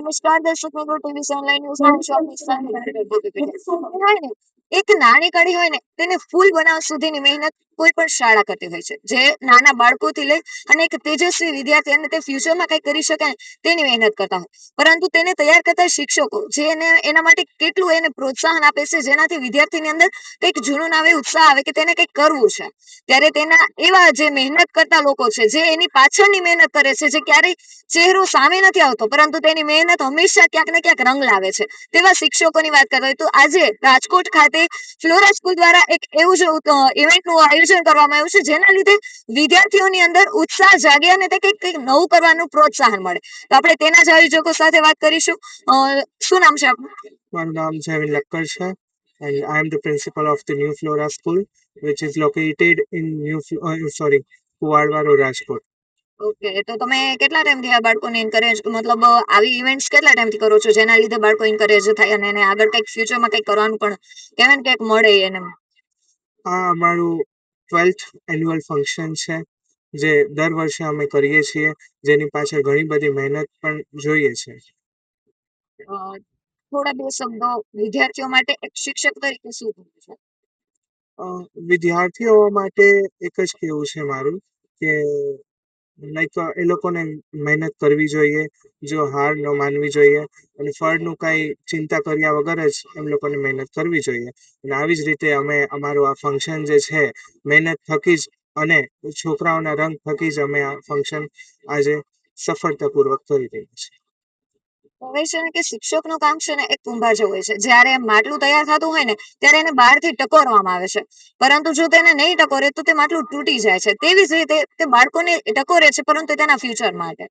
નમસ્કાર દર્શક મિત્રો ટીવી ઓનલાઈન ન્યૂઝમાં હું છું એક નાની કડી હોય ને, તેને ફૂલ બનાવવા સુધીની મહેનત કોઈ પણ શાળા કરતી હોય છે. જે નાના બાળકોથી લઈ અને એક તેજસ્વી વિદ્યાર્થી અને તે ફ્યુચરમાં કંઈક કરી શકાય તેની મહેનત કરતા હોય. પરંતુ તેને તૈયાર કરતા શિક્ષકો જે એને, એના માટે કેટલું એને પ્રોત્સાહન આપે છે, જેનાથી વિદ્યાર્થીની અંદર કંઈક જુનૂન આવે ઉત્સાહ આવે કે તેને કંઈક કરવું છે. ત્યારે તેના, એવા જે મહેનત કરતા લોકો છે, જે એની પાછળની મહેનત કરે છે, જે ક્યારેય ચહેરો સામે નથી આવતો, પરંતુ તેની મહેનત હંમેશા ક્યાંક ને ક્યાંક રંગ લાવે છે. તેવા શિક્ષકોની વાત કરતા હોય તો આજે રાજકોટ ખાતે ફ્લોરા સ્કૂલ દ્વારા એક એવું જ ઇવેન્ટનું આયોજન કરવામાં આવ્યું છે જેના લીધે વિદ્યાર્થીઓની અંદર ઉત્સાહ જાગે અને તે કંઈક કંઈક નવું કરવાનું પ્રોત્સાહન મળે. તો આપણે તેના જ આયોજકો સાથે વાત કરીશું. શું નામ છે આપનું? મારું નામ જયવીર લક્કર છે. And I am the principal of the New Flora School, which is located in New, uh, sorry, Kuwadwa Road, Rajkot. Okay તો તમે કેટલા ટાઈમથી આ બાળકોને એન્કરેજ મતલબ આવી ઇવેન્ટ્સ કેટલા ટાઈમથી કરો છો જેના લીધે બાળકો એન્કરેજ થાય અને એને આગળ કંઈક ફ્યુચરમાં કંઈક કરવાનું પણ કહેવાય ને કંઈક મળે એને. આ અમારું ટ્વેલ્થ એન્યુઅલ ફંક્શન છે જે દર વર્ષે અમે કરીએ છીએ જેની પાછળ ઘણી બધી મહેનત પણ જોઈએ છે. અ, થોડા બે શબ્દો વિદ્યાર્થીઓ માટે એક શિક્ષક તરીકે શું કહો છો? અ, વિદ્યાર્થીઓ માટે એક જ કહેવું છે મારું કે લાઈક એ લોકોને મહેનત કરવી જોઈએ, જો હાર ન માનવી જોઈએ અને ફળનું કાંઈ ચિંતા કર્યા વગર જ એમ લોકોને મહેનત કરવી જોઈએ. અને આવી જ રીતે અમે, અમારું આ ફંક્શન જે છે, મહેનત થકી જ અને છોકરાઓના રંગ થકી જ અમે આ ફંક્શન આજે સફળતાપૂર્વક કરી રહ્યા છીએ. હવે છે ને કે શિક્ષકનું કામ છે ને એક કુંભાર જેવું હોય છે. જ્યારે માટલું તૈયાર થતું હોય ને, ત્યારે એને બહારથી ટકોરવામાં આવે છે. પરંતુ જો તેને નહીં ટકોરે તો તે માટલું તૂટી જાય છે. તેવી જ રીતે તે બાળકોને ટકોરે છે પરંતુ તેના ફ્યુચર માટે.